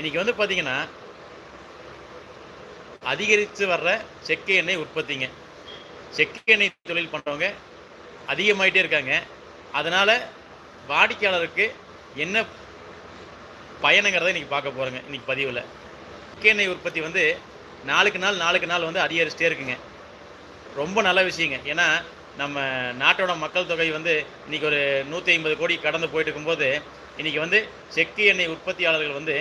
இன்னைக்கு வந்து பார்த்தீங்கன்னா அதிகரித்து வர்ற செக்கு எண்ணெய் உற்பத்திங்க. செக்கு எண்ணெய் தொழில் பண்ணுறவங்க அதிகமாயிட்டே இருக்காங்க. அதனால் வாடிக்கையாளருக்கு என்ன பயனுங்கிறத இன்றைக்கி பார்க்க போகிறோங்க இன்னைக்கு பதிவில். செக்கை எண்ணெய் உற்பத்தி வந்து நாளுக்கு நாள் நாளுக்கு நாள் வந்து அதிகரிச்சிட்டே இருக்குங்க. ரொம்ப நல்ல விஷயங்க. ஏன்னா நம்ம நாட்டோட மக்கள் தொகை வந்து இன்னைக்கு ஒரு நூற்றி ஐம்பது கோடி கடந்து போயிட்டு இருக்கும்போது இன்னைக்கு வந்து செக்கு எண்ணெய் உற்பத்தியாளர்கள் வந்து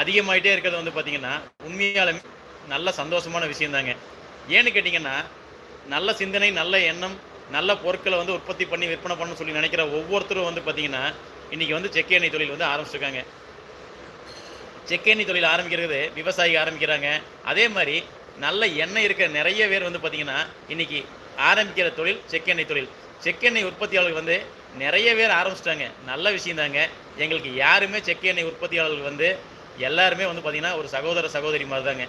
அதிகமாயிட்டே இருக்கிறது வந்து பார்த்தீங்கன்னா உண்மையாலுமே நல்ல சந்தோஷமான விஷயந்தாங்க. ஏன்னு கேட்டிங்கன்னா நல்ல சிந்தனை நல்ல எண்ணம் நல்ல பொருட்களை வந்து உற்பத்தி பண்ணி விற்பனை பண்ணணும்னு சொல்லி நினைக்கிற ஒவ்வொருத்தரும் வந்து பார்த்தீங்கன்னா இன்றைக்கி வந்து செக்கை எண்ணெய் தொழில் வந்து ஆரம்பிச்சிருக்காங்க. செக்கெண்ணெய் தொழில் ஆரம்பிக்கிறது விவசாயி ஆரம்பிக்கிறாங்க. அதே மாதிரி நல்ல எண்ணெய் இருக்கிற நிறைய பேர் வந்து பார்த்தீங்கன்னா இன்னைக்கு ஆரம்பிக்கிற தொழில் செக்கெண்ணெய் தொழில். செக்கெண்ணெய் உற்பத்தியாளர்கள் வந்து நிறைய பேர் ஆரம்பிச்சிட்டாங்க. நல்ல விஷயந்தாங்க. எங்களுக்கு யாருமே செக்கெண்ணெய் உற்பத்தியாளர்கள் வந்து எல்லாருமே வந்து பார்த்தீங்கன்னா ஒரு சகோதர சகோதரி மாதிரி தாங்க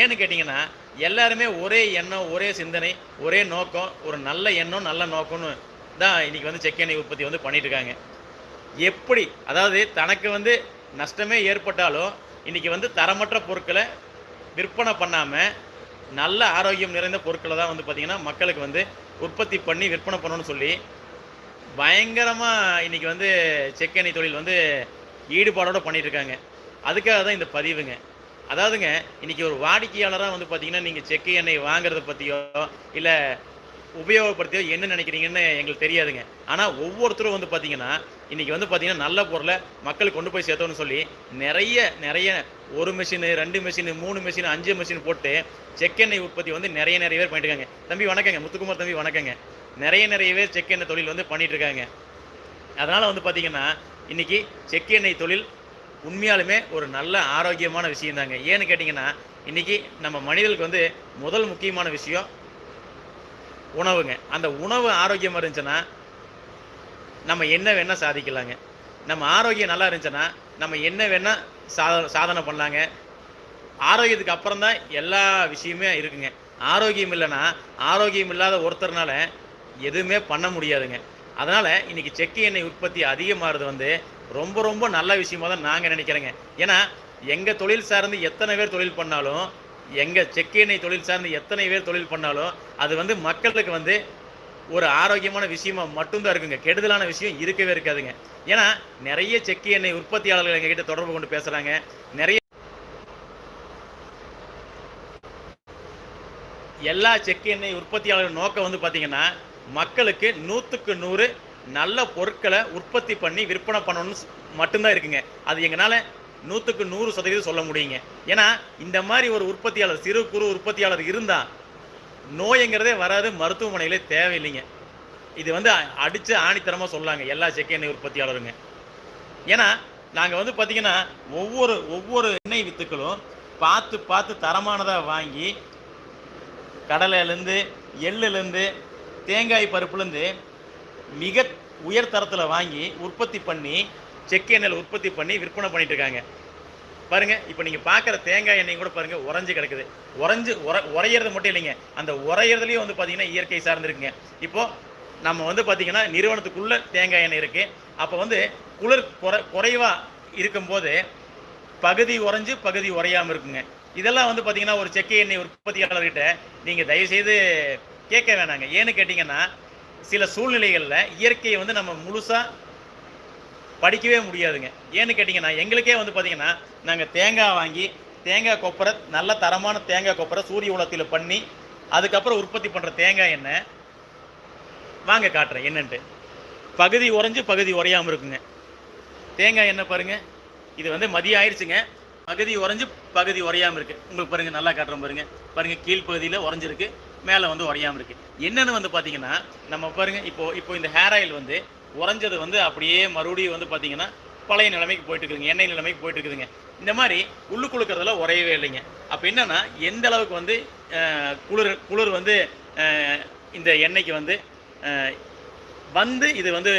ஏன்னு கேட்டிங்கன்னா எல்லாருமே ஒரே எண்ணம் ஒரே சிந்தனை ஒரே நோக்கம் ஒரு நல்ல எண்ணம் நல்ல நோக்கம்னு தான் இன்னைக்கு வந்து செக்கெண்ணெய் உற்பத்தி வந்து பண்ணிட்டுருக்காங்க. எப்படி? அதாவது தனக்கு வந்து நஷ்டமே ஏற்பட்டாலும் இன்றைக்கி வந்து தரமற்ற பொருட்களை விற்பனை பண்ணாமல் நல்ல ஆரோக்கியம் நிறைந்த பொருட்களை தான் வந்து பார்த்திங்கன்னா மக்களுக்கு வந்து உற்பத்தி பண்ணி விற்பனை பண்ணணும்னு சொல்லி பயங்கரமாக இன்றைக்கி வந்து செக்கெண்ணெய் தொழில் வந்து ஈடுபாடோடு பண்ணிகிட்ருக்காங்க இருக்காங்க அதுக்காக தான் இந்த பதிவுங்க. அதாவதுங்க இன்னைக்கு ஒரு வாடிக்கையாளராக வந்து பார்த்தீங்கன்னா நீங்கள் செக்கு எண்ணெய் வாங்குறத பற்றியோ இல்லை உபயோகப்படுத்தியோ என்ன நினைக்கிறீங்கன்னு எங்களுக்கு தெரியாதுங்க. ஆனால் ஒவ்வொருத்தரும் வந்து பார்த்தீங்கன்னா இன்னைக்கு வந்து பார்த்தீங்கன்னா நல்ல பொருளை மக்களுக்கு கொண்டு போய் சேர்த்தோன்னு சொல்லி நிறைய நிறைய ஒரு மிஷின் ரெண்டு மிஷின் மூணு மிஷின் அஞ்சு மிஷின் போட்டு செக்கெண்ணெய் உற்பத்தி வந்து நிறைய நிறைய பேர் பண்ணிட்டு இருக்காங்க தம்பி வணக்கங்க. முத்துக்குமார் தம்பி வணக்கங்க. நிறைய நிறைய பேர் செக்கெண்ணெய் தொழில் வந்து பண்ணிட்டு இருக்காங்க அதனால் வந்து பார்த்தீங்கன்னா இன்னைக்கு செக்கெண்ணெய் தொழில் உண்மையாலுமே ஒரு நல்ல ஆரோக்கியமான விஷயம் தாங்க ஏன்னு கேட்டிங்கன்னா இன்றைக்கி நம்ம மனிதர்களுக்கு வந்து முதல் முக்கியமான விஷயம் உணவுங்க. அந்த உணவு ஆரோக்கியமாக இருந்துச்சுன்னா நம்ம என்ன வேணால் சாதிக்கலாங்க. நம்ம ஆரோக்கியம் நல்லா இருந்துச்சுன்னா நம்ம என்ன வேணால் சாத சாதனை பண்ணலாங்க. ஆரோக்கியத்துக்கு அப்புறம் தான் எல்லா விஷயமே இருக்குங்க. ஆரோக்கியம் இல்லைன்னா ஆரோக்கியம் இல்லாத ஒருத்தர்னால எதுவுமே பண்ண முடியாதுங்க. அதனால் இன்றைக்கி செக்கு எண்ணெய் உற்பத்தி அதிகமாகிறது வந்து ரொம்ப ரொம்ப நல்ல விஷயமா தான் நாங்கள் நினைக்கிறேங்க. ஏன்னா எங்கள் தொழில் சார்ந்து எத்தனை பேர் தொழில் பண்ணாலும் எங்கள் செக்கு எண்ணெய் தொழில் சார்ந்து எத்தனை பேர் தொழில் பண்ணாலும் அது வந்து மக்களுக்கு வந்து ஒரு ஆரோக்கியமான விஷயமா மட்டும்தான் இருக்குங்க. கெடுதலான விஷயம் இருக்கவே இருக்காதுங்க. ஏன்னா நிறைய செக்கு எண்ணெய் உற்பத்தியாளர்கள் எங்ககிட்ட தொடர்பு கொண்டு பேசுகிறாங்க நிறைய எல்லா செக்கு எண்ணெய் உற்பத்தியாளர்கள் நோக்கம் வந்து பார்த்தீங்கன்னா மக்களுக்கு நூற்றுக்கு நூறு நல்ல பொருட்களை உற்பத்தி பண்ணி விற்பனை பண்ணணும்னு மட்டும்தான் இருக்குங்க. அது எங்களால் நூற்றுக்கு நூறு சதவீதம் சொல்ல முடியுங்க. ஏன்னா இந்த மாதிரி ஒரு உற்பத்தியாளர் சிறு குறு உற்பத்தியாளர் இருந்தால் நோய்ங்கிறதே வராது மருத்துவமனையிலே தேவையில்லைங்க. இது வந்து அடித்து ஆணித்தரமாக சொல்லாங்க எல்லா செக்க எண்ணெய் உற்பத்தியாளருங்க. ஏன்னா நாங்கள் வந்து பார்த்திங்கன்னா ஒவ்வொரு ஒவ்வொரு எண்ணெய் வித்துக்களும் பார்த்து பார்த்து தரமானதாக வாங்கி கடலையிலேருந்து எள்ளுலேருந்து தேங்காய் பருப்புலேருந்து மிக உயர் தரத்தில் வாங்கி உற்பத்தி பண்ணி செக் எண்ணெயில் உற்பத்தி பண்ணி விற்பனை பண்ணிட்டு இருக்காங்க பாருங்க இப்போ நீங்கள் பார்க்குற தேங்காய் எண்ணெய் கூட பாருங்க உறைஞ்சு கிடக்குது. உறைஞ்சு உர உரையிறது மட்டும் இல்லைங்க. அந்த உரையிறதுலையும் வந்து பார்த்தீங்கன்னா இயற்கை சார்ந்திருக்குங்க. இப்போ நம்ம வந்து பார்த்தீங்கன்னா நிறுவனத்துக்குள்ள தேங்காய் எண்ணெய் இருக்கு. அப்போ வந்து குளிர் குறை குறைவாக இருக்கும்போது பகுதி உறைஞ்சு பகுதி உறையாமல் இருக்குங்க. இதெல்லாம் வந்து பார்த்தீங்கன்னா ஒரு செக்கை எண்ணெய் உற்பத்தியாளர்கிட்ட நீங்கள் தயவுசெய்து கேட்க வேணாங்க. ஏன்னு கேட்டிங்கன்னா சில சூழ்நிலைகளில் இயற்கையை வந்து நம்ம முழுசாக படிக்கவே முடியாதுங்க. ஏன்னு கேட்டிங்கன்னா எங்களுக்கே வந்து பார்த்தீங்கன்னா நாங்கள் தேங்காய் வாங்கி தேங்காய் கொப்பரை நல்ல தரமான தேங்காய் கொப்பரை சூரிய உலகத்தில் பண்ணி அதுக்கப்புறம் உற்பத்தி பண்ணுற தேங்காய் எண்ணெய் வாங்க காட்டுறேன். என்னன்ட்டு. பகுதி உறைஞ்சு பகுதி உறையாமல் இருக்குங்க. தேங்காய் எண்ணெய் பாருங்கள் இது வந்து மதியம் ஆயிடுச்சுங்க பகுதி உறைஞ்சு பகுதி உறையாமல் இருக்குது உங்களுக்கு பாருங்கள் நல்லா காட்டுறோம் பாருங்கள் பாருங்கள் கீழ்ப்பகுதியில் உறைஞ்சிருக்கு. மேலே வந்து உரையாமல் இருக்குது என்னென்னு வந்து பார்த்தீங்கன்னா நம்ம பாருங்க இப்போ இப்போ இந்த ஹேர் ஆயில் வந்து உறைஞ்சது வந்து அப்படியே மறுபடியும் வந்து பார்த்தீங்கன்னா பழைய நிலைமைக்கு போயிட்டு இருக்குதுங்க. எண்ணெய் நிலைமைக்கு போயிட்டு இருக்குதுங்க. இந்த மாதிரி உள்ளுக்குழுக்கிறதுல உறையவே இல்லைங்க. அப்போ என்னன்னா எந்த அளவுக்கு வந்து குளிர் குளிர் வந்து இந்த எண்ணெய்க்கு வந்து வந்து இது வந்து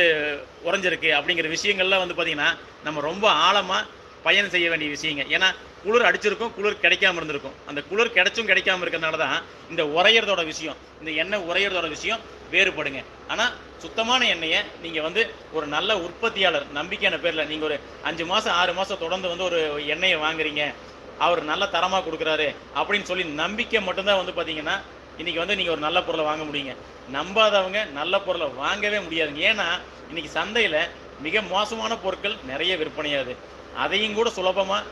உறைஞ்சிருக்கு அப்படிங்கிற விஷயங்கள்லாம் வந்து பார்த்தீங்கன்னா நம்ம ரொம்ப ஆழமாக பயணம் செய்ய வேண்டிய விஷயங்க. ஏன்னா குளிர் அடிச்சிருக்கும் குளிர் கிடைக்காம இருந்திருக்கும். அந்த குளிர் கிடைச்சும் கிடைக்காம இருக்கிறதுனால தான் இந்த உரையிறதோட விஷயம் இந்த எண்ணெய் உரையிறதோட விஷயம் வேறுபடுங்க. ஆனால் சுத்தமான எண்ணெயை நீங்கள் வந்து ஒரு நல்ல உற்பத்தியாளர் நம்பிக்கையான பேரில் நீங்கள் ஒரு அஞ்சு மாதம் ஆறு மாதம் தொடர்ந்து வந்து ஒரு எண்ணெயை வாங்குறீங்க. அவர் நல்ல தரமாக கொடுக்குறாரு அப்படின்னு சொல்லி நம்பிக்கை மட்டும்தான் வந்து பார்த்தீங்கன்னா இன்றைக்கி வந்து நீங்கள் ஒரு நல்ல பொருளை வாங்க முடியுங்க. நம்பாதவங்க நல்ல பொருளை வாங்கவே முடியாதுங்க. ஏன்னா இன்றைக்கி சந்தையில் மிக மோசமான பொருட்கள் நிறைய விற்பனையாது அதையும் கூட சுலபமாக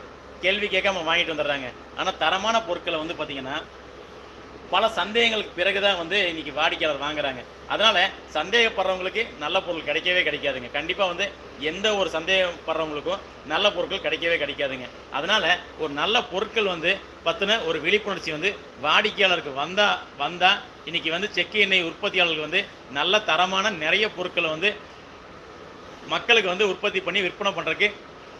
கேள்வி கேட்காம வாங்கிட்டு வந்துடுறாங்க. ஆனால் தரமான பொருட்களை வந்து பார்த்தீங்கன்னா பல சந்தேகங்களுக்கு பிறகு தான் வந்து இன்னைக்கு வாடிக்கையாளர் வாங்குறாங்க. அதனால சந்தேகப்படுறவங்களுக்கு நல்ல பொருள் கிடைக்கவே கிடைக்காதுங்க. கண்டிப்பாக வந்து எந்த ஒரு சந்தேகப்படுறவங்களுக்கும் நல்ல பொருட்கள் கிடைக்கவே கிடைக்காதுங்க. அதனால ஒரு நல்ல பொருட்கள் வந்து பற்றின ஒரு விழிப்புணர்ச்சி வந்து வாடிக்கையாளருக்கு வந்தால் வந்தால் இன்னைக்கு வந்து செக்கு எண்ணெய் உற்பத்தியாளர்கள் வந்து நல்ல தரமான நிறைய பொருட்களை வந்து மக்களுக்கு வந்து உற்பத்தி பண்ணி விற்பனை பண்ணுறதுக்கு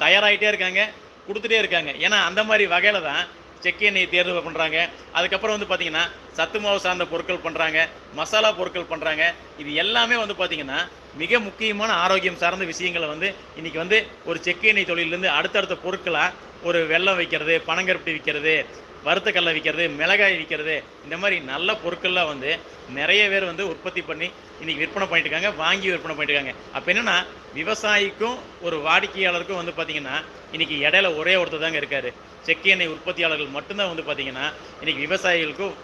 தயாராகிட்டே இருக்காங்க. கொடுத்துட்டே இருக்காங்க. ஏன்னா அந்த மாதிரி வகையில் தான் செக்கு எண்ணெய் தேர்வு பண்ணுறாங்க அதுக்கப்புறம் வந்து பார்த்திங்கன்னா சத்து மாவு சார்ந்த பொருட்கள் பண்ணுறாங்க மசாலா பொருட்கள் பண்ணுறாங்க இது எல்லாமே வந்து பார்த்திங்கன்னா மிக முக்கியமான ஆரோக்கியம் சார்ந்த விஷயங்களை வந்து இன்னைக்கு வந்து ஒரு செக்கு எண்ணெய் தொழிலேருந்து அடுத்தடுத்த பொருட்களாக ஒரு வெல்லம் வைக்கிறது பனங்கருப்பட்டி விற்கிறது வறுத்த கல்லை விற்கிறது மிளகாய் விற்கிறது இந்த மாதிரி நல்ல பொருட்கள்லாம் வந்து நிறைய பேர் வந்து உற்பத்தி பண்ணி இன்றைக்கி விற்பனை பண்ணிட்டு இருக்காங்க வாங்கி விற்பனை பண்ணிட்டு இருக்காங்க அப்போ என்னன்னா விவசாயிக்கும் ஒரு வாடிக்கையாளருக்கும் வந்து பார்த்தீங்கன்னா இன்றைக்கி இடையில ஒரே ஒருத்தர் தாங்க இருக்கார். செக்கு எண்ணெய் உற்பத்தியாளர்கள் மட்டும்தான் வந்து பார்த்தீங்கன்னா இன்றைக்கி விவசாயிகளுக்கும்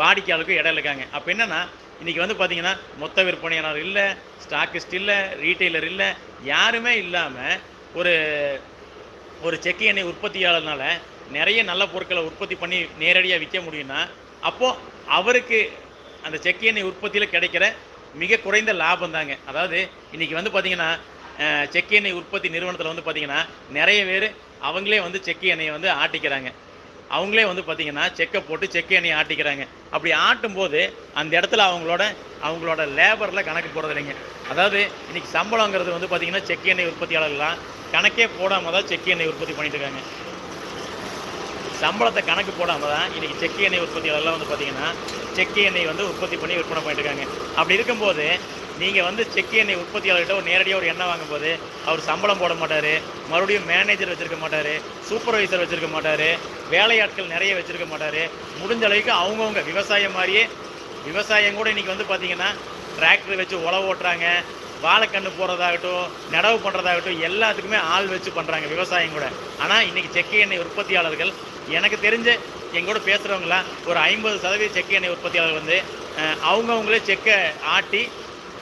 வாடிக்கையாளருக்கும் இடையில இருக்காங்க. அப்போ என்னன்னா இன்னைக்கு வந்து பார்த்திங்கன்னா மொத்த விற்பனையாளர் இல்லை ஸ்டாக்கிஸ்ட் இல்லை ரீட்டைலர் இல்லை யாருமே இல்லாமல் ஒரு ஒரு செக்கு எண்ணெய் உற்பத்தியாளர்னால நிறைய நல்ல பொருட்களை உற்பத்தி பண்ணி நேரடியாக விற்க முடியும்னா அப்போது அவருக்கு அந்த செக்கு எண்ணெய் உற்பத்தியில் கிடைக்கிற மிக குறைந்த லாபம் தாங்க. அதாவது இன்றைக்கி வந்து பார்த்திங்கன்னா அஹ், எண்ணெய் உற்பத்தி நிறுவனத்தில் வந்து பார்த்திங்கன்னா நிறைய பேர் அவங்களே வந்து செக்கு எண்ணெயை வந்து ஆட்டிக்கிறாங்க. அவங்களே வந்து பார்த்திங்கன்னா செக்கை போட்டு செக்கு எண்ணெயை ஆட்டிக்கிறாங்க. அப்படி ஆட்டும்போது அந்த இடத்துல அவங்களோட அவங்களோட லேபரில் கணக்கு போடுறது இல்லைங்க அதாவது இன்றைக்கி சம்பளங்கிறது வந்து பார்த்திங்கன்னா செக்கு எண்ணெய் உற்பத்தியாளர்கள்லாம் கணக்கே போடாமல் தான் செக்கு எண்ணெய் உற்பத்தி பண்ணிட்டு இருக்காங்க. சம்பளத்தை கணக்கு போடாமல் தான் இன்றைக்கி செக்கு எண்ணெய் உற்பத்தியாளர்லாம் வந்து பார்த்தீங்கன்னா செக்கு எண்ணெய் வந்து உற்பத்தி பண்ணி விற்பனை பண்ணிட்டு இருக்காங்க. அப்படி இருக்கும்போது நீங்கள் வந்து செக்கு எண்ணெய் உற்பத்தியாளர்கிட்ட ஒரு நேரடியாக ஒரு எண்ணெய் வாங்கும்போது அவர் சம்பளம் போட மாட்டார் மறுபடியும் மேனேஜர் வச்சுருக்க மாட்டார் சூப்பர்வைசர் வச்சுருக்க மாட்டார் வேலையாட்கள் நிறைய வச்சுருக்க மாட்டார். முடிஞ்ச அளவுக்கு அவங்கவுங்க விவசாயம் மாதிரியே விவசாயம் கூட இன்றைக்கி வந்து பார்த்தீங்கன்னா டிராக்டர் வச்சு உழவு ஓட்டுறாங்க வாழைக்கண்ணு போடுறதாகட்டும் நடவு பண்ணுறதாகட்டும் எல்லாத்துக்குமே ஆள் வச்சு பண்ணுறாங்க விவசாயம் கூட. ஆனால் இன்றைக்கி செக்கு எண்ணெய் உற்பத்தியாளர்கள் எனக்கு தெரிஞ்ச எங்கூட பேசுகிறவங்களாம் ஒரு ஐம்பது சதவீத செக்கு எண்ணெய் உற்பத்தியாளர்கள் வந்து அவங்கவுங்களே செக்கை ஆட்டி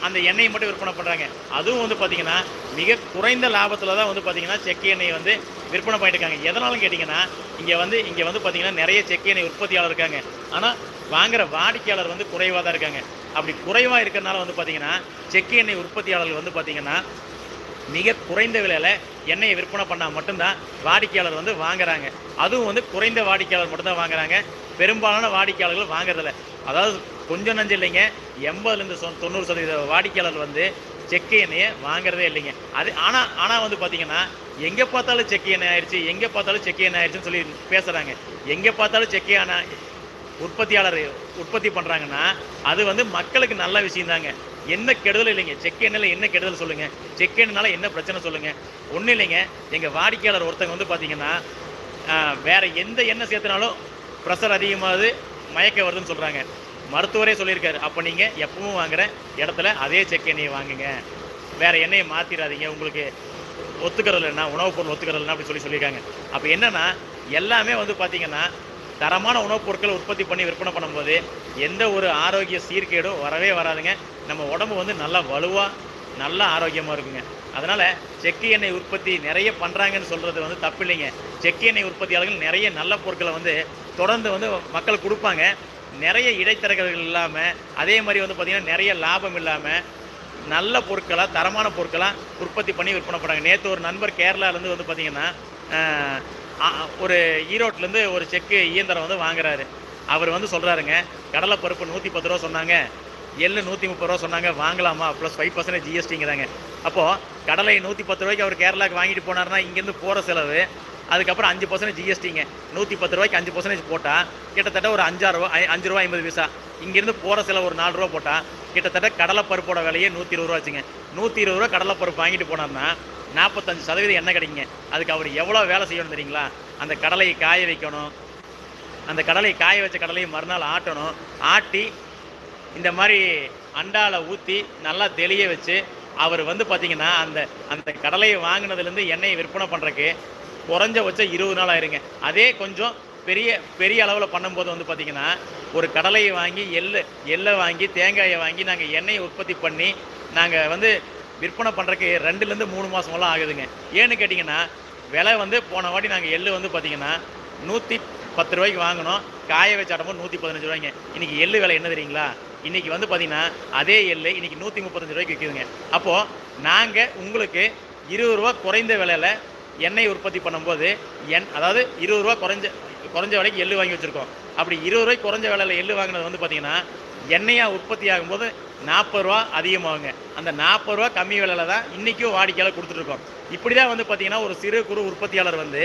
அந்த எண்ணெயை மட்டும் விற்பனை பண்ணுறாங்க அதுவும் வந்து பார்த்திங்கன்னா மிக குறைந்த லாபத்தில் தான் வந்து பார்த்திங்கன்னா செக்கு எண்ணெய் வந்து விற்பனை பண்ணிட்டு இருக்காங்க. எதனாலும் கேட்டிங்கன்னா இங்கே வந்து இங்கே வந்து பார்த்திங்கன்னா நிறைய செக்கு எண்ணெய் உற்பத்தியாளர் இருக்காங்க. ஆனால் வாங்குகிற வாடிக்கையாளர் வந்து குறைவாக தான் இருக்காங்க. அப்படி குறைவாக இருக்கிறனால வந்து பார்த்திங்கன்னா செக்கு எண்ணெய் உற்பத்தியாளர்கள் வந்து பார்த்திங்கன்னா மிக குறைந்த விலையில் எண்ணெயை விற்பனை பண்ணால் மட்டும்தான் வாடிக்கையாளர் வந்து வாங்குறாங்க. அதுவும் வந்து குறைந்த வாடிக்கையாளர் மட்டும்தான் வாங்குறாங்க. பெரும்பாலான வாடிக்கையாளர்கள் வாங்குறதில்ல. அதாவது கொஞ்சம் நஞ்சு இல்லைங்க. எண்பதுலேருந்து சொ தொண்ணூறு சதவீத வாடிக்கையாளர் வந்து செக்கு எண்ணெயை வாங்குறதே இல்லைங்க. அது ஆனால் ஆனால் வந்து பார்த்தீங்கன்னா எங்கே பார்த்தாலும் செக்கு எண்ணெய் ஆயிடுச்சு எங்கே பார்த்தாலும் செக்கு எண்ணெய் ஆயிடுச்சுன்னு சொல்லி பேசுகிறாங்க எங்கே பார்த்தாலும் செக்கு எண்ணெய் உற்பத்தியாளர் உற்பத்தி பண்ணுறாங்கன்னா அது வந்து மக்களுக்கு நல்ல விஷயந்தாங்க. என்ன கெடுதல் இல்லைங்க. செக் எண்ணில் என்ன கெடுதல் சொல்லுங்கள் செக் எண்ணெய்னால என்ன பிரச்சனை சொல்லுங்கள் ஒன்றும் இல்லைங்க. எங்கள் வாடிக்கையாளர் ஒருத்தங்க வந்து பார்த்தீங்கன்னா வேறு எந்த எண்ணெய் சேர்த்துனாலும் ப்ரெஷர் அதிகமாகுது மயக்க வருதுன்னு சொல்கிறாங்க மருத்துவரே சொல்லியிருக்காரு. அப்போ நீங்கள் எப்பவும் வாங்குகிற இடத்துல அதே செக் எண்ணெயை வாங்குங்க. வேறு எண்ணெயை மாற்றிடாதீங்க உங்களுக்கு ஒத்துக்கிறது இல்லைன்னா உணவுப் பொருள் ஒத்துக்கிறது இல்லைன்னா அப்படி சொல்லி சொல்லியிருக்காங்க. அப்போ என்னன்னா எல்லாமே வந்து பார்த்தீங்கன்னா தரமான உணவுப் பொருட்களை உற்பத்தி பண்ணி விற்பனை பண்ணும்போது எந்த ஒரு ஆரோக்கிய சீர்கேடும் வரவே வராதுங்க. நம்ம உடம்பு வந்து நல்லா வலுவாக நல்லா ஆரோக்கியமாக இருக்குங்க. அதனால் செக்கு எண்ணெய் உற்பத்தி நிறைய பண்ணுறாங்கன்னு சொல்கிறது வந்து தப்பு இல்லைங்க. செக்கு எண்ணெய் உற்பத்தியாளர்கள் நிறைய நல்ல பொருட்களை வந்து தொடர்ந்து வந்து மக்கள் கொடுப்பாங்க. நிறைய இடைத்தரகர்கள் இல்லாமல் அதே மாதிரி வந்து பார்த்திங்கன்னா நிறைய லாபம் இல்லாமல் நல்ல பொருட்களாக தரமான பொருட்களாக உற்பத்தி பண்ணி விற்பனை பண்ணுறாங்க நேற்று ஒரு நண்பர் கேரளாலேருந்து வந்து பார்த்திங்கன்னா ஒரு ஈரோட்லேருந்து ஒரு செக்கு இயந்திரம் வந்து வாங்குறாரு. அவர் வந்து சொல்கிறாருங்க கடலைப்பருப்பு நூற்றி பத்து ரூபா சொன்னாங்க எள்ளு நூற்றி முப்பது ரூபா சொன்னாங்க வாங்கலாமா? ப்ளஸ் ஃபைவ் பர்சன்டேஜ் ஜிஎஸ்டிங்கிறாங்க அப்போது கடலை நூற்றி பத்து ரூபாய்க்கு அவர் கேரளாவுக்கு வாங்கிட்டு போனாருன்னா இங்கேருந்து போகிற செலவு அதுக்கப்புறம் அஞ்சு பர்சன்டேஜ் ஜிஎஸ்டிங்க நூற்றி பத்து ரூபாய்க்கு அஞ்சு பர்சன்டேஜ் போட்டால் கிட்டத்தட்ட ஒரு அஞ்சாறு ரூபா அஞ்சு ரூபா ஐம்பது பைசா. இங்கேருந்து போகிற செலவு ஒரு நாலு ரூபா போட்டால் கிட்டத்தட்ட கடலைப்பருப்போட விலையே நூற்றி இருபது ரூபா வச்சுங்க நூற்றி இருபது ரூபா கடலைப்பருப்பு வாங்கிட்டு போனார்னா நாற்பத்தஞ்சு சதவீதம் எண்ணெய் கிடைக்குங்க அதுக்கு அவர் எவ்வளோ வேலை செய்யணும் தெரியுங்களா? அந்த கடலையை காய வைக்கணும். அந்த கடலையை காய வச்ச கடலையை மறுநாள் ஆட்டணும். ஆட்டி இந்த மாதிரி அண்டாவில் ஊற்றி நல்லா தெளிய வச்சு அவர் வந்து பார்த்தீங்கன்னா அந்த அந்த கடலையை வாங்கினதுலேருந்து எண்ணெயை விற்பனை பண்ணுறக்கு குறைஞ்சபட்சம் இருபது நாள் ஆயிருங்க. அதே கொஞ்சம் பெரிய பெரிய அளவில் பண்ணும்போது வந்து பார்த்தீங்கன்னா ஒரு கடலையை வாங்கி எள்ளு எள்ளை வாங்கி தேங்காயை வாங்கி நாங்கள் எண்ணெயை உற்பத்தி பண்ணி நாங்கள் வந்து விற்பனை பண்ணுறக்கு ரெண்டுலேருந்து மூணு மாதமெல்லாம் ஆகுதுங்க. ஏன்னு கேட்டிங்கன்னா விலை வந்து போன வாட்டி நாங்கள் எள்ளு வந்து பார்த்தீங்கன்னா நூற்றி பத்து ரூபாய்க்கு வாங்கினோம். காய வச்சாடும்போது நூற்றி பதினஞ்சு ரூபாய்ங்க. இன்றைக்கி எள்ளு விலை என்ன தெரியுங்களா? இன்றைக்கி வந்து பார்த்திங்கன்னா அதே எள்ளு இன்றைக்கி நூற்றி முப்பத்தஞ்சு ரூபாய்க்கு விற்கிதுங்க அப்போது நாங்கள் உங்களுக்கு இருபது ரூபா குறைந்த விலையில் எண்ணெய் உற்பத்தி பண்ணும்போது எண் அதாவது இருபது ரூபா குறைஞ்ச குறைஞ்ச விலைக்கு எள்ளு வாங்கி வச்சுருக்கோம். அப்படி இருபது ரூபாய்க்கு குறைஞ்ச விலையில் எள்ளு வாங்கினது வந்து பார்த்தீங்கன்னா எண்ணெயாக உற்பத்தி ஆகும்போது நாற்பது ரூபா அதிகமாகுங்க. அந்த நாற்பது ரூபா கம்மி விலையில் தான் இன்றைக்கும் வாடிக்கையாளர் கொடுத்துட்ருக்கோம் இப்படி தான் வந்து பார்த்தீங்கன்னா ஒரு சிறு குறு உற்பத்தியாளர் வந்து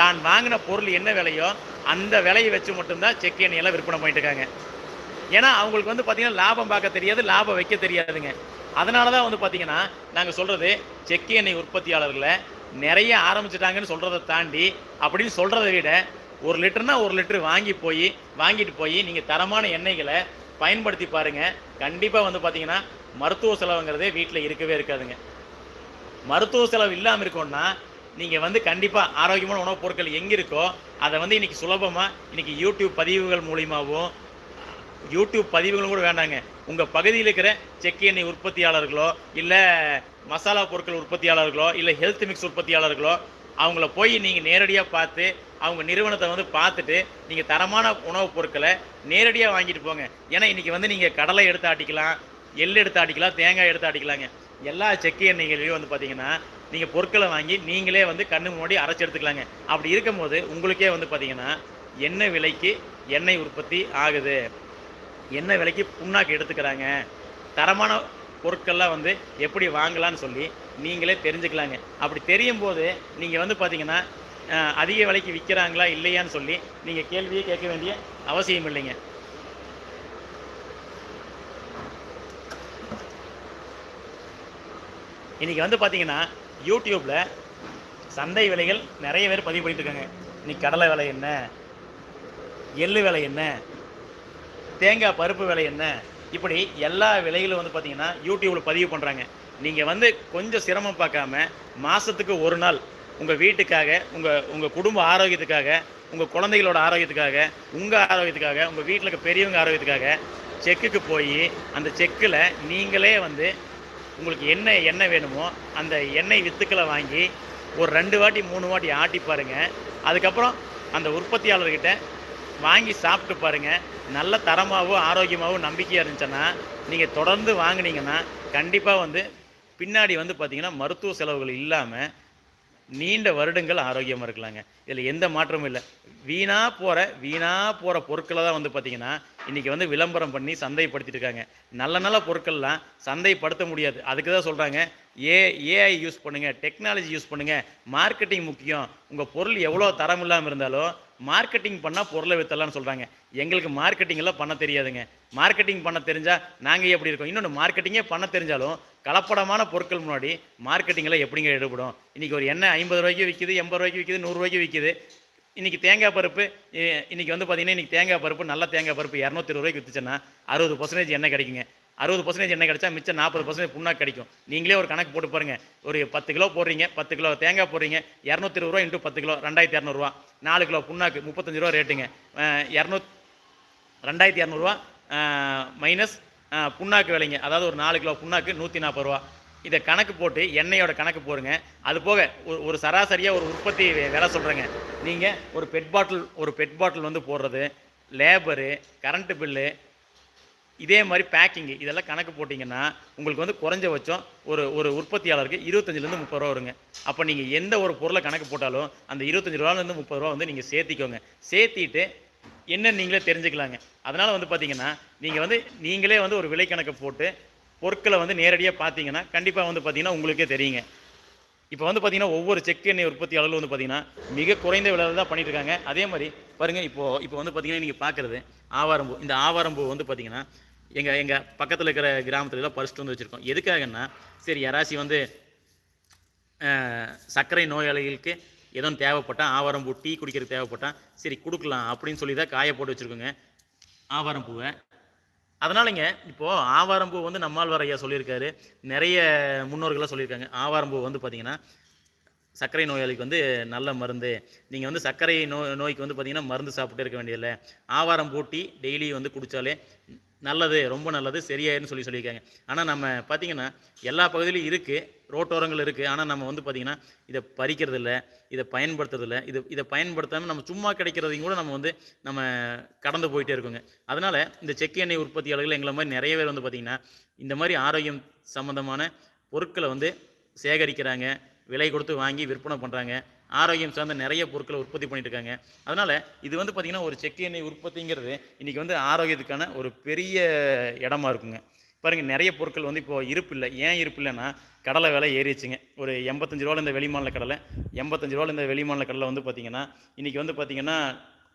தான் வாங்கின பொருள் என்ன விலையோ அந்த விலையை வச்சு மட்டும்தான் செக் எண்ணெயெல்லாம் விற்பனை பண்ணிட்டு ஏன்னா அவங்களுக்கு வந்து பார்த்திங்கன்னா லாபம் பார்க்க தெரியாது லாபம் வைக்க தெரியாதுங்க. அதனால தான் வந்து பார்த்தீங்கன்னா நாங்கள் சொல்கிறது செக்கு எண்ணெய் உற்பத்தியாளர்களை நிறைய ஆரம்பிச்சிட்டாங்கன்னு சொல்கிறத தாண்டி அப்படின்னு சொல்கிறத விட ஒரு லிட்டர்னா ஒரு லிட்டர் வாங்கி போய் வாங்கிட்டு போய் நீங்கள் தரமான எண்ணெய்களை பயன்படுத்தி பாருங்கள் கண்டிப்பாக வந்து பார்த்தீங்கன்னா மருத்துவ செலவுங்கிறதே வீட்டில் இருக்கவே இருக்காதுங்க. மருத்துவ செலவு இல்லாமல் இருக்கணும்னா நீங்கள் வந்து கண்டிப்பாக ஆரோக்கியமான உணவுப் பொருட்கள் எங்கே இருக்கோ அதை வந்து இன்றைக்கி சுலபமாக இன்றைக்கி யூடியூப் பதிவுகள் மூலியமாகவும் யூடியூப் பதிவுகளும் கூட வேண்டாங்க. உங்கள் பகுதியில் இருக்கிற செக்கு எண்ணெய் உற்பத்தியாளர்களோ இல்லை மசாலா பொருட்கள் உற்பத்தியாளர்களோ இல்லை ஹெல்த் மிக்ஸ் உற்பத்தியாளர்களோ அவங்கள போய் நீங்கள் நேரடியாக பார்த்து அவங்க நிறுவனத்தை வந்து பார்த்துட்டு நீங்கள் தரமான உணவுப் பொருட்களை நேரடியாக வாங்கிட்டு போங்க. ஏன்னா இன்றைக்கி வந்து நீங்கள் கடலை எடுத்து ஆட்டிக்கலாம் எள் எடுத்து ஆட்டிக்கலாம் தேங்காய் எடுத்து ஆட்டிக்கலாங்க. எல்லா செக்கு எண்ணெய்களையும் வந்து பார்த்தீங்கன்னா நீங்கள் பொருட்களை வாங்கி நீங்களே வந்து கண்ணு முன்னாடி அரைச்சி எடுத்துக்கலாங்க. அப்படி இருக்கும்போது உங்களுக்கே வந்து பார்த்தீங்கன்னா என்ன விலைக்கு எண்ணெய் உற்பத்தி ஆகுது. என்ன விலைக்கு புண்ணாக்கு எடுத்துக்கிறாங்க. தரமான பொருட்கள்லாம் வந்து எப்படி வாங்கலாம்னு சொல்லி நீங்களே தெரிஞ்சுக்கலாங்க. அப்படி தெரியும் போது நீங்கள் வந்து பார்த்தீங்கன்னா அதிக விலைக்கு விற்கிறாங்களா இல்லையான்னு சொல்லி நீங்கள் கேள்வியே கேட்க வேண்டிய அவசியம் இல்லைங்க. இன்றைக்கி வந்து பார்த்தீங்கன்னா யூடியூப்பில் சந்தை விலைகள் நிறைய பேர் பதிவு பண்ணிட்டு இருக்காங்க. இன்னைக்கு கடலை விலை என்ன? எள்ளு விலை என்ன? தேங்காய் பருப்பு விலை என்ன? இப்படி எல்லா விலைகளும் வந்து பார்த்தீங்கன்னா யூடியூப்பில் பதிவு பண்ணுறாங்க நீங்கள் வந்து கொஞ்சம் சிரமம் பார்க்காம மாதத்துக்கு ஒரு நாள் உங்கள் வீட்டுக்காக உங்கள் உங்கள் குடும்ப ஆரோக்கியத்துக்காக உங்கள் குழந்தைகளோட ஆரோக்கியத்துக்காக உங்கள் ஆரோக்கியத்துக்காக உங்கள் வீட்டில் இருக்க பெரியவங்க ஆரோக்கியத்துக்காக செக்குக்கு போய் அந்த செக்கில் நீங்களே வந்து உங்களுக்கு என்ன எண்ணெய் வேணுமோ அந்த எண்ணெய் வித்துக்களை வாங்கி ஒரு ரெண்டு வாட்டி மூணு வாட்டி ஆட்டி பாருங்கள் அதுக்கப்புறம் அந்த உற்பத்தியாளர்கிட்ட வாங்கி சாப்பிட்டு பாருங்கள் நல்ல தரமாகவும் ஆரோக்கியமாகவும் நம்பிக்கையாக இருந்துச்சுன்னா நீங்கள் தொடர்ந்து வாங்குனீங்கன்னா கண்டிப்பாக வந்து பின்னாடி வந்து பார்த்திங்கன்னா மருத்துவ செலவுகள் இல்லாமல் நீண்ட வருடங்கள் ஆரோக்கியமாக இருக்கலாங்க. இதில் எந்த மாற்றமும் இல்லை. வீணாக போகிற வீணாக போகிற பொருட்களை தான் வந்து பார்த்திங்கன்னா இன்றைக்கி வந்து விளம்பரம் பண்ணி சந்தைப்படுத்திட்டு இருக்காங்க. நல்ல நல்ல பொருட்கள்லாம் சந்தைப்படுத்த முடியாது. அதுக்கு தான் சொல்கிறாங்க ஏ ஏஐ யூஸ் பண்ணுங்கள் டெக்னாலஜி யூஸ் பண்ணுங்கள் மார்க்கெட்டிங் முக்கியம். உங்கள் பொருள் எவ்வளோ தரம் இல்லாமல் இருந்தாலும் மார்க்கெட்டிங் பண்ணால் பொருளை வித்தலாம்னு சொல்கிறாங்க எங்களுக்கு மார்க்கெட்டிங் எல்லாம் பண்ண தெரியாதுங்க. மார்க்கெட்டிங் பண்ண தெரிஞ்சால் நாங்கள் எப்படி இருக்கோம்? இன்னொன்று மார்க்கெட்டிங்கே பண்ண தெரிஞ்சாலும் கலப்படமான பொருட்கள் முன்னாடி மார்க்கெட்டிங்கெல்லாம் எப்படிங்க எடுபடும்? இன்றைக்கி ஒரு எண்ணெய் ஐம்பது ரூபாய்க்கு விற்கிது எண்பது ரூபாய்க்கு விற்கிது நூறுரூவாய்க்கு விற்கிது இன்றைக்கி தேங்காய் பருப்பு இ- இன்னைக்கு வந்து பார்த்தீங்கன்னா இன்றைக்கி தேங்காய் பருப்பு நல்ல தேங்காய் பருப்பு இரநூத்தி ரூபாய்க்கு விற்றுச்சுன்னா அறுபது பர்சன்டேஜ் எண்ணெய் கிடைக்குங்க. அறுபது பர்சன்டேஜ் எண்ணெய் கிடைச்சா மிச்சம் நாற்பது பர்சன்டேஜ் புண்ணாக கிடைக்கும். நீங்களே ஒரு கணக்கு போட்டு பாருங்கள் ஒரு பத்து கிலோ போடுறீங்க பத்து கிலோ தேங்காய் போடுறீங்க இரநூத்தி இருபது ரூபா இன்ட்டு பத்து கிலோ ரெண்டாயிரத்தி இரநூறுவா. நாலு கிலோ புண்ணாக்கு முப்பத்தஞ்சு ரூபா ரேட்டுங்க. இரநூத் ரெண்டாயிரத்தி இரநூறுவா மைனஸ் புண்ணாக்கு விலைங்க. அதாவது ஒரு நாலு கிலோ புண்ணாக்கு நூற்றி நாற்பது ரூபா. இதை கணக்கு போட்டு எண்ணெயோட கணக்கு போடுங்க. அது போக ஒரு ஒரு சராசரியாக ஒரு உற்பத்தி வேலை விலை சொல்கிறேங்க நீங்கள் ஒரு பெட் பாட்டில் ஒரு பெட் பாட்டில் வந்து போடுறது லேபரு கரண்ட்டு பில்லு இதே மாதிரி பேக்கிங்கு இதெல்லாம் கணக்கு போட்டிங்கன்னா உங்களுக்கு வந்து குறைஞ்சபட்சம் ஒரு ஒரு உற்பத்தியாளருக்கு இருபத்தஞ்சிலேருந்து முப்பது ரூபா வருங்க. அப்போ நீங்கள் எந்த ஒரு பொருளை கணக்கு போட்டாலும் அந்த இருபத்தஞ்சி ரூபாலேருந்து முப்பது ரூபா வந்து நீங்கள் சேர்த்திக்கோங்க. சேர்த்திட்டு என்ன நீங்களே தெரிஞ்சுக்கலாங்க. அதனால் வந்து பார்த்தீங்கன்னா நீங்கள் வந்து நீங்களே வந்து ஒரு விலை கணக்கு போட்டு பொருட்களை வந்து நேரடியாக பார்த்தீங்கன்னா கண்டிப்பாக வந்து பார்த்தீங்கன்னா உங்களுக்கே தெரியுங்க. இப்போ வந்து பார்த்தீங்கன்னா ஒவ்வொரு செக் எண்ணெய் உற்பத்தியாளர்களும் வந்து பார்த்தீங்கன்னா மிக குறைந்த விலையில் தான் பண்ணிட்டு இருக்காங்க அதே மாதிரி பாருங்கள் இப்போ இப்போ வந்து பார்த்தீங்கன்னா நீங்கள் பார்க்குறது ஆவாரம்பூ இந்த ஆவாரம்பூ வந்து பார்த்தீங்கன்னா எங்கள் எங்கள் பக்கத்தில் இருக்கிற கிராமத்தில் எல்லாம் பறிச்சுட்டு வந்து வச்சுருக்கோம். எதுக்காகன்னா சரி யாராச்சும் வந்து சர்க்கரை நோயாளிகளுக்கு ஏதோ தேவைப்பட்டால் ஆவாரம்பூ டீ குடிக்கிறதுக்கு தேவைப்பட்டால் சரி கொடுக்கலாம் அப்படின்னு சொல்லி தான் காய போட்டு வச்சுருக்கோங்க. ஆவாரம்பூவை அதனாலங்க இப்போ ஆவாரம்பூ வந்து நம்மாழ்வார் ஐயா சொல்லியிருக்காரு. நிறைய முன்னோர்கள்லாம் சொல்லியிருக்காங்க. ஆவாரம்பூ வந்து பார்த்திங்கன்னா சர்க்கரை நோயாளிக்கு வந்து நல்ல மருந்து. நீங்கள் வந்து சர்க்கரை நோ நோய்க்கு வந்து பார்த்திங்கன்னா மருந்து சாப்பிட்டு இருக்க வேண்டியதில்லை. ஆவாரம் பூட்டி டெய்லி வந்து குடித்தாலே நல்லது ரொம்ப நல்லது சரியாயிருன்னு சொல்லி சொல்லியிருக்காங்க. ஆனால் நம்ம பார்த்தீங்கன்னா எல்லா பகுதியிலும் இருக்குது ரோட்டோரங்கள் இருக்குது ஆனால் நம்ம வந்து பார்த்திங்கன்னா இதை பறிக்கிறது இல்லை இதை பயன்படுத்துறது இல்லை இது இதை பயன்படுத்தாமல் நம்ம சும்மா கிடைக்கிறதையும் கூட நம்ம வந்து நம்ம கடந்து போயிட்டே இருக்கோங்க. அதனால் இந்த செக்கு எண்ணெய் உற்பத்தியாளர்கள் எங்களை மாதிரி நிறைய பேர் வந்து பார்த்திங்கன்னா இந்த மாதிரி ஆரோக்கியம் சம்மந்தமான பொருட்களை வந்து சேகரிக்கிறாங்க விலை கொடுத்து வாங்கி விற்பனை பண்ணுறாங்க ஆரோக்கியம் சார்ந்த நிறைய பொருட்களை உற்பத்தி பண்ணிட்டு இருக்காங்க அதனால் இது வந்து பார்த்திங்கன்னா ஒரு செக்கு எண்ணெய் உற்பத்திங்கிறது இன்றைக்கி வந்து ஆரோக்கியத்துக்கான ஒரு பெரிய இடமா இருக்குங்க. பாருங்கள் நிறைய பொருட்கள் வந்து இப்போ இருப்பு இல்லை. ஏன் இருப்பு இல்லைன்னா கடலை விலை ஏறிச்சுங்க ஒரு எண்பத்தஞ்சு ரூபாவில் இந்த வெளிமாநில கடலை எண்பத்தஞ்சு ரூபாவில் இந்த வெளிமாநில கடலை வந்து பார்த்திங்கன்னா இன்றைக்கி வந்து பார்த்திங்கன்னா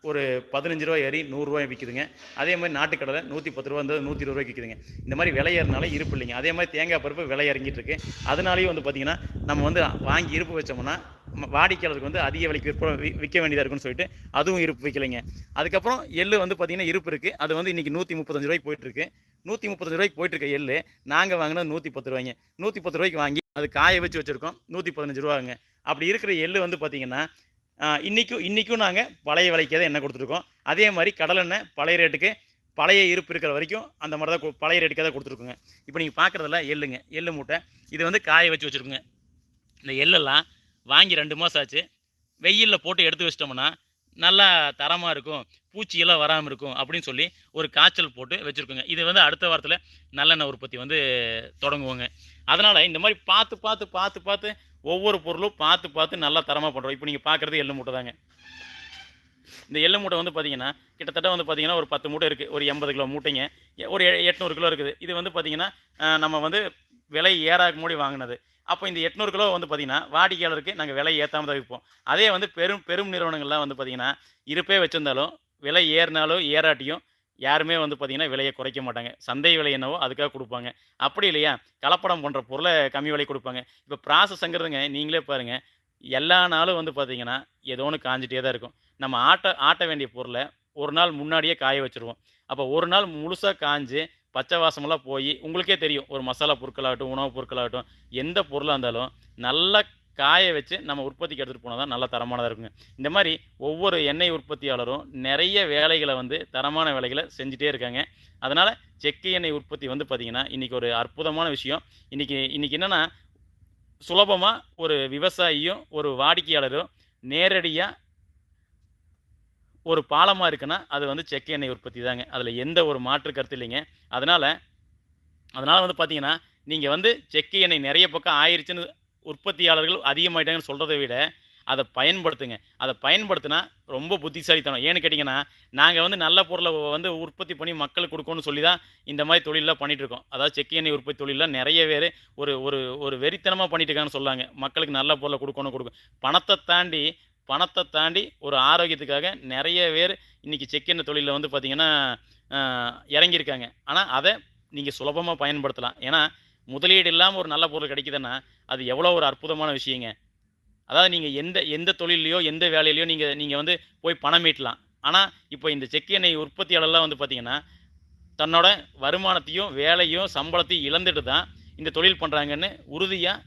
ஒரு பதினஞ்சு ரூபா ஏறி நூறுரூவா விற்கிதுங்க அதே மாதிரி நாட்டுக்கடலை நூற்றி பத்து ரூபா இருந்தது நூற்றி இருபது ரூபாய்க்கு விற்கிதுங்க இந்த மாதிரி விலை ஏறினால இருப்பு இல்லைங்க. அதே மாதிரி தேங்காய் பருப்பு விலை இறங்கிட்டு இருக்கு. அதனாலேயும் வந்து பார்த்திங்கன்னா நம்ம வந்து வாங்கி இருப்பு வச்சோம்னா வாடிக்கையாளருக்கு வந்து அதிக விலைக்கு விற்ப விற்க வேண்டியதாக இருக்குன்னு சொல்லிட்டு அதுவும் இருப்பு விற்கலைங்க அதுக்கப்புறம் எள்ளு வந்து பார்த்திங்கன்னா இருப்பு இருக்குது அது வந்து இன்றைக்கி நூற்றி முப்பத்தஞ்சு ரூபாய்க்கு போயிட்டுருக்கு நூற்றி முப்பத்தஞ்சு ரூபாய்க்கு போயிட்டு இருக்க எள்ளு நாங்கள் வாங்கினது நூற்றி பத்து ரூபாய்ங்க. நூற்றி பத்து ரூபாய்க்கு வாங்கி அது காய வச்சு வச்சுருக்கோம். நூற்றி பதினஞ்சு ரூபாங்க. அப்படி இருக்கிற எள்ளு வந்து பார்த்திங்கன்னா இன்றைக்கும் இன்றைக்கும் நாங்கள் பழைய விலைக்கே தான் எண்ணெய் கொடுத்துருக்கோம். அதே மாதிரி கடலெண்ணெய் பழைய ரேட்டுக்கு பழைய இருப்பு இருக்கிற வரைக்கும் அந்த மாதிரி தான் கு- பழைய ரேட்டுக்கே தான் கொடுத்துருக்குங்க. இப்போ நீங்கள் பார்க்குறதுல எள்ளுங்க எள்ளு மூட்டை. இது வந்து காய வச்சு வச்சுருக்குங்க. இந்த எள்ளெல்லாம் வாங்கி ரெண்டு மாதம் ஆச்சு. வெயிலில் போட்டு எடுத்து வச்சிட்டோம்னா நல்லா தரமாக இருக்கும். பூச்சியெல்லாம் வராமல் இருக்கும் அப்படின்னு சொல்லி ஒரு காய்ச்சல் போட்டு வச்சுருக்கோங்க. இது வந்து அடுத்த வாரத்தில் நல்லெண்ணெய் உற்பத்தி வந்து தொடங்குவோங்க. அதனால் இந்த மாதிரி பார்த்து பார்த்து பார்த்து பார்த்து ஒவ்வொரு பொருளும் பார்த்து பார்த்து நல்லா தரமாக பண்ணுறோம் இப்போ நீங்கள் பார்க்குறது எள்ளு மூட்டை தாங்க. இந்த எள்ளு மூட்டை வந்து பார்த்தீங்கன்னா கிட்டத்தட்ட வந்து பார்த்தீங்கன்னா ஒரு பத்து மூட்டை இருக்குது ஒரு எண்பது கிலோ மூட்டைங்க. ஒரு எ- எட்நூறு கிலோ இருக்குது. இது வந்து பார்த்தீங்கன்னா நம்ம வந்து விலை ஏறாக மூடி வாங்கினது. அப்போ இந்த எட்நூறு கிலோ வந்து பார்த்தீங்கன்னா வாடிக்கையாளருக்கு நாங்கள் விலை ஏற்றாம தான் விற்போம். அதே வந்து பெரும் பெரும் நிறுவனங்கள்லாம் வந்து பார்த்திங்கன்னா இருப்பே வச்சுருந்தாலும் விலை ஏறினாலும் ஏறாட்டியும் யாருமே வந்து பார்த்தீங்கன்னா விலையை குறைக்க மாட்டாங்க. சந்தை விலை என்னவோ அதுக்காக கொடுப்பாங்க. அப்படி இல்லையா? கலப்படம் பண்ணுற பொருளை கம்மி விலை கொடுப்பாங்க. இப்போ ப்ராசஸ்ங்கிறதுங்க நீங்களே பாருங்கள் எல்லா நாளும் வந்து பார்த்தீங்கன்னா ஏதோ ஒன்று காஞ்சிட்டே தான் இருக்கும். நம்ம ஆட்ட ஆட்ட வேண்டிய பொருளை ஒரு நாள் முன்னாடியே காய வச்சுருவோம். அப்போ ஒரு நாள் முழுசாக காஞ்சு பச்சை வாசமெல்லாம் போய் உங்களுக்கே தெரியும். ஒரு மசாலா பொருட்களாகட்டும் உணவுப் பொருட்களாகட்டும் எந்த பொருளாக இருந்தாலும் நல்லா காய வச்சு நம்ம உற்பத்திக்கு எடுத்துகிட்டு போனால் தான் நல்ல தரமானதாக இருக்குங்க. இந்த மாதிரி ஒவ்வொரு எண்ணெய் உற்பத்தியாளரும் நிறைய வேலைகளை வந்து தரமான வேலைகளை செஞ்சுட்டே இருக்காங்க. அதனால் செக்கு எண்ணெய் உற்பத்தி வந்து பார்த்திங்கன்னா இன்றைக்கி ஒரு அற்புதமான விஷயம். இன்றைக்கி இன்றைக்கி என்னென்னா சுலபமாக ஒரு விவசாயியும் ஒரு வாடிக்கையாளரும் நேரடியாக ஒரு பாலமாக இருக்குன்னா அது வந்து செக்கு எண்ணெய் உற்பத்தி தாங்க. அதில் எந்த ஒரு மாற்று கருத்து இல்லைங்க. அதனால் அதனால் வந்து பார்த்திங்கன்னா நீங்கள் வந்து செக்கு எண்ணெய் நிறைய பக்கம் ஆயிடுச்சுன்னு உற்பத்தியாளர்கள் அதிகமாயிட்டாங்கன்னு சொல்கிறத விட அதை பயன்படுத்துங்க. அதை பயன்படுத்தினா ரொம்ப புத்திசாலித்தனம். ஏன்னு கேட்டிங்கன்னா நாங்கள் வந்து நல்ல பொருளை வந்து உற்பத்தி பண்ணி மக்களுக்கு கொடுக்கணும்னு சொல்லி தான் இந்த மாதிரி தொழிலெலாம் பண்ணிகிட்ருக்கோம் இருக்கோம் அதாவது செக்கு எண்ணெய் உற்பத்தி தொழிலில் நிறைய பேர் ஒரு ஒரு ஒரு வெறித்தனமாக பண்ணிட்டுருக்காங்கன்னு சொல்லாங்க. மக்களுக்கு நல்ல பொருளை கொடுக்கணும் கொடுக்கும் பணத்தை தாண்டி பணத்தை தாண்டி ஒரு ஆரோக்கியத்துக்காக நிறைய பேர் இன்றைக்கி செக் எண்ணெய் தொழிலில் வந்து பார்த்திங்கன்னா இறங்கியிருக்காங்க. ஆனால் அதை நீங்கள் சுலபமாக பயன்படுத்தலாம். ஏன்னா முதலீடு இல்லாமல் ஒரு நல்ல பொருள் கிடைக்குதுன்னா அது எவ்வளோ ஒரு அற்புதமான விஷயங்க. அதாவது நீங்கள் எந்த எந்த தொழிலையோ எந்த வேலையிலையோ நீங்கள் நீங்கள் வந்து போய் பணம் மீட்டலாம். ஆனால் இப்போ இந்த செக்கு எண்ணெய் உற்பத்தியாளர்லாம் வந்து பார்த்திங்கன்னா தன்னோட வருமானத்தையும் வேலையும் சம்பளத்தையும் இழந்துட்டு தான் இந்த தொழில் பண்ணுறாங்கன்னு உறுதியாக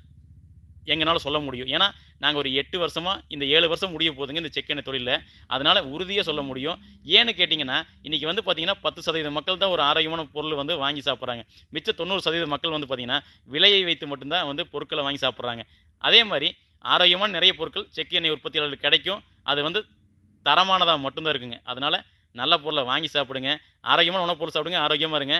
எங்களால் சொல்ல முடியும். ஏன்னா நாங்கள் ஒரு எட்டு வருஷமாக இந்த ஏழு வருஷம் முடிய போகுதுங்க இந்த செக் எண்ணெய் தொழிலில். அதனால் உறுதியாக சொல்ல முடியும். ஏன்னு கேட்டிங்கன்னா இன்றைக்கி வந்து பார்த்திங்கன்னா பத்து சதவீத மக்கள் தான் ஒரு ஆரோக்கியமான பொருள் வந்து வாங்கி சாப்பிட்றாங்க. மிச்ச தொண்ணூறு சதவீத மக்கள் வந்து பார்த்திங்கன்னா விலையை வைத்து மட்டும்தான் வந்து பொருட்களை வாங்கி சாப்பிட்றாங்க. அதே மாதிரி ஆரோக்கியமான நிறைய பொருட்கள் செக் எண்ணெய் உற்பத்தியாளர்கள் கிடைக்கும். அது வந்து தரமானதாக மட்டும்தான் இருக்குங்க. அதனால் நல்ல பொருளை வாங்கி சாப்பிடுங்க. ஆரோக்கியமான உணவு பொருள் சாப்பிடுங்க. ஆரோக்கியமாக இருங்க.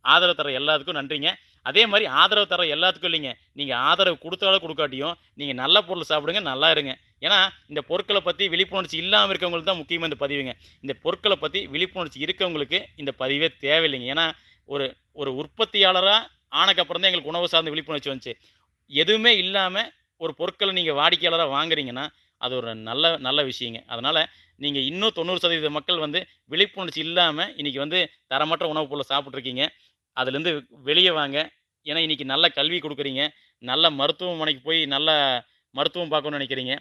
ஆதரவு தர எல்லாத்துக்கும் நன்றிங்க. அதே மாதிரி ஆதரவு தர எல்லாத்துக்கும் இல்லைங்க. நீங்கள் ஆதரவு கொடுத்தாலும் கொடுக்காட்டியும் நீங்கள் நல்ல பொருள் சாப்பிடுங்க நல்லா இருங்க. ஏன்னா இந்த பொருட்களை பற்றி விழிப்புணர்ச்சி இல்லாமல் இருக்கவங்களுக்கு தான் முக்கியமாக இந்த பதிவுங்க. இந்த பொருட்களை பற்றி விழிப்புணர்ச்சி இருக்கவங்களுக்கு இந்த பதிவே தேவையில்லைங்க. ஏன்னா ஒரு ஒரு உற்பத்தியாளராக ஆனக்கப்புறம் தான் எங்களுக்கு உணவு சார்ந்த விழிப்புணர்ச்சி வந்துச்சு. எதுவுமே இல்லாமல் ஒரு பொருட்களை நீங்கள் வாடிக்கையாளராக வாங்குறீங்கன்னா அது ஒரு நல்ல நல்ல விஷயங்க. அதனால் நீங்கள் இன்னும் தொண்ணூறு சதவீத மக்கள் வந்து விழிப்புணர்ச்சி இல்லாமல் இன்றைக்கி வந்து தரமற்ற உணவுப் பொருளை சாப்பிட்ருக்கீங்க அதுலேருந்து வெளியே வாங்க. ஏன்னா இன்றைக்கி நல்ல கல்வி கொடுக்குறீங்க. நல்ல மருத்துவமனைக்கு போய் நல்ல மருத்துவம் பார்க்கணும்னு நினைக்கிறீங்க.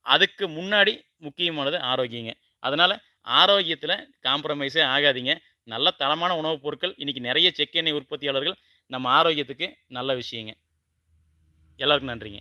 அதுக்கு முன்னாடி முக்கியமானது ஆரோக்கியங்க. அதனால் ஆரோக்கியத்தில் காம்ப்ரமைஸே ஆகாதீங்க. நல்ல தரமான உணவுப் பொருட்கள் இன்றைக்கி நிறைய செக்கு எண்ணெய் உற்பத்தியாளர்கள் நம்ம ஆரோக்கியத்துக்கு நல்ல விஷயங்க. எல்லாருக்கும் நன்றிங்க.